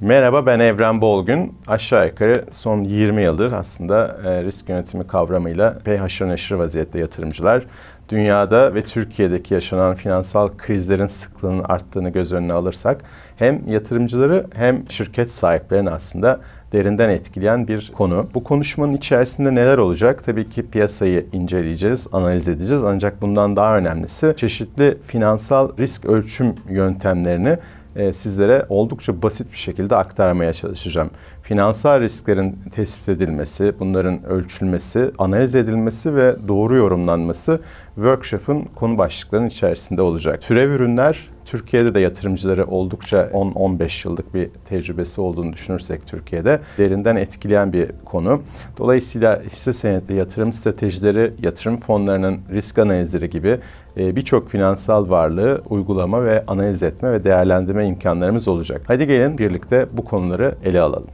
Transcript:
Merhaba ben Evren Bolgün. Aşağı yukarı son 20 yıldır aslında e, risk yönetimi kavramıyla epey haşır neşir vaziyette yatırımcılar. Dünyada ve Türkiye'deki yaşanan finansal krizlerin sıklığının arttığını göz önüne alırsak hem yatırımcıları hem şirket sahiplerini aslında derinden etkileyen bir konu. Bu konuşmanın içerisinde neler olacak? Tabii ki piyasayı inceleyeceğiz, analiz edeceğiz. Ancak bundan daha önemlisi çeşitli finansal risk ölçüm yöntemlerini sizlere oldukça basit bir şekilde aktarmaya çalışacağım. Finansal risklerin tespit edilmesi, bunların ölçülmesi, analiz edilmesi ve doğru yorumlanması workshop'ın konu başlıklarının içerisinde olacak. Türev ürünler Türkiye'de de yatırımcıları oldukça 10-15 yıllık bir tecrübesi olduğunu düşünürsek Türkiye'de derinden etkileyen bir konu. Dolayısıyla hisse senedi yatırım stratejileri, yatırım fonlarının risk analizleri gibi e, birçok finansal varlığı uygulama ve analiz etme ve değerlendirme imkanlarımız olacak. Hadi gelin birlikte bu konuları ele alalım.